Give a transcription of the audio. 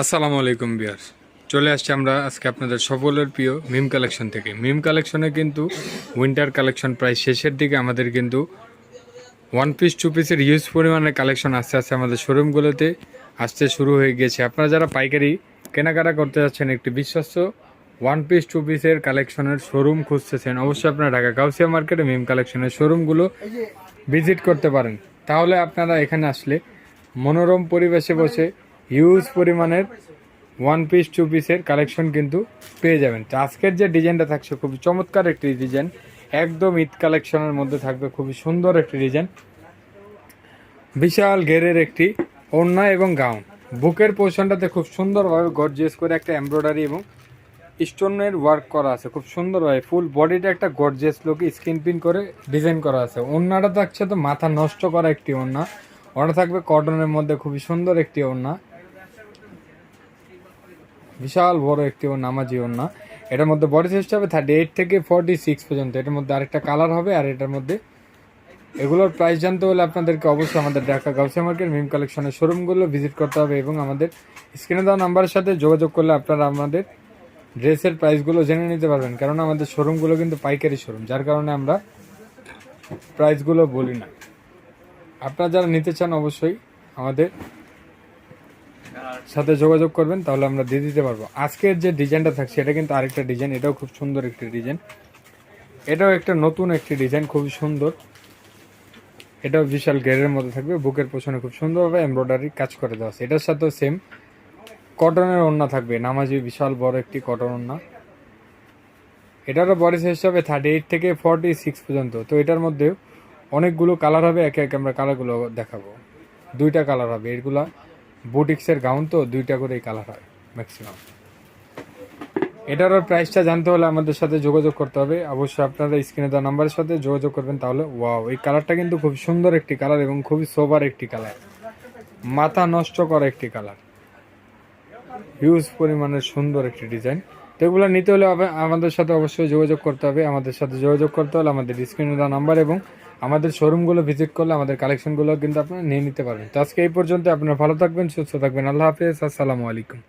আসসালামু আলাইকুম বিয়ার চলে আসছি আমরা আজকে আপনাদের সকলের প্রিয় মিম কালেকশন থেকে। মিম কালেকশনে কিন্তু উইন্টার কালেকশন প্রায় শেষের দিকে আমাদের কিন্তু ওয়ান পিস টু পিসের ইউজ পরিমাণে কালেকশন আস্তে আস্তে আমাদের শোরুমগুলোতে আসতে শুরু হয়ে গিয়েছে আপনারা যারা পাইকারি কেনাকাটা করতে যাচ্ছেন, একটি বিশ্বস্ত ওয়ান পিস টু পিসের কালেকশনের শোরুম খুঁজতেছেন, অবশ্যই আপনারা ঢাকা গাউসিয়া মার্কেটে মিম কালেকশনের শোরুমগুলো ভিজিট করতে পারেন। তাহলে আপনারা এখানে আসলে মনোরম পরিবেশে বসে হিউজ পরিমাণের ওয়ান পিস টু পিসের কালেকশন কিন্তু পেয়ে যাবেন। আজকের যে ডিজাইনটা থাকছে, খুবই চমৎকার একটি ডিজাইন একদম ঈদ কালেকশনের মধ্যে থাকবে, খুবই সুন্দর একটি ডিজাইন বিশাল ঘেরের একটি ওড়না এবং গাউন। বুকের পোর্শনটাতে খুব সুন্দরভাবে গর্জিয়াস করে একটা এমব্রয়ডারি এবং স্টোনের ওয়ার্ক করা আছে, খুব সুন্দরভাবে। ফুল বডিটা একটা গর্জিয়াস লুকে স্কিন পিন করে ডিজাইন করা আছে। ওড়নাটা থাকছে তো মাথা নষ্ট করা একটি ওড়না। ওটা থাকবে কটনের মধ্যে, খুবই সুন্দর একটি ওড়না। বিশাল বড় একটি ওর নামাজি ওড়না। এটার মধ্যে বডি সাইজটা হবে থার্টি এইট থেকে ফর্টি সিক্স পর্যন্ত। এটার মধ্যে আরেকটা কালার হবে আর এটার মধ্যে এগুলোর প্রাইস জানতে হলে আপনাদেরকে অবশ্যই আমাদের ঢাকা গাউসিয়া মার্কেট মিম কালেকশনের শোরুমগুলো ভিজিট করতে হবে এবং আমাদের স্ক্রিনে দেওয়া নাম্বারের সাথে যোগাযোগ করলে আপনারা আমাদের ড্রেসের প্রাইসগুলো জেনে নিতে পারবেন। কারণ আমাদের শোরুমগুলো কিন্তু পাইকারি শোরুম যার কারণে আমরা প্রাইসগুলো বলি না। আপনারা যারা নিতে চান অবশ্যই আমাদের সাথে যোগাযোগ করবেন, তাহলে আমরা দিয়ে দিতে পারব। আজকের যে ডিজাইনটা থাকছে, এটা কিন্তু আরেকটা ডিজাইন, এটাও খুব সুন্দর একটি ডিজাইন। এটাও একটা নতুন একটি ডিজাইন খুবই সুন্দর। এটাও বিশাল গেরের মধ্যে থাকবে, বুকের পেছনে খুব সুন্দরভাবে এমব্রয়ডারি কাজ করে দেওয়া আছে। এটার সাথেও সেম কটনের ওড়না থাকবে, নামাজি বিশাল বড় একটি কটন ওড়না। এটারও বডি সাইজ হবে থার্টি এইট থেকে ফর্টি সিক্স পর্যন্ত। তো এটার মধ্যে অনেকগুলো কালার হবে, একে একে আমরা কালারগুলো দেখাবো। দুইটা কালার হবে, এগুলা বুটিক্সের গাউন তো দুইটা করেই কালার হয় ম্যাক্সিমাম এটারও প্রাইসটা জানতে হলে আমাদের সাথে যোগাযোগ করতে হবে। অবশ্যই আপনারা স্ক্রিনে দেওয়া নাম্বারের সাথে যোগাযোগ করবেন তাহলে ওয়াও এই কালারটা কিন্তু খুব সুন্দর একটি কালার এবং খুবই সোবার একটি কালার মাথা নষ্ট করা একটি কালার হিউজ পরিমাণের সুন্দর একটি ডিজাইন তো এগুলো নিতে হলে আমাদের সাথে অবশ্যই যোগাযোগ করতে হবে। আমাদের সাথে যোগাযোগ করতে হলে আমাদের স্ক্রিনে দেওয়া নাম্বার এবং আমাদের শোরুমগুলো ভিজিট করলে আমাদের কালেকশনগুলো কিন্তু আপনারা নিয়ে নিতে পারবেন। তো আজকে এই পর্যন্ত আপনারা ভালো থাকবেন, সুস্থ থাকবেন। আল্লাহ হাফেজ, আসসালামু আলাইকুম।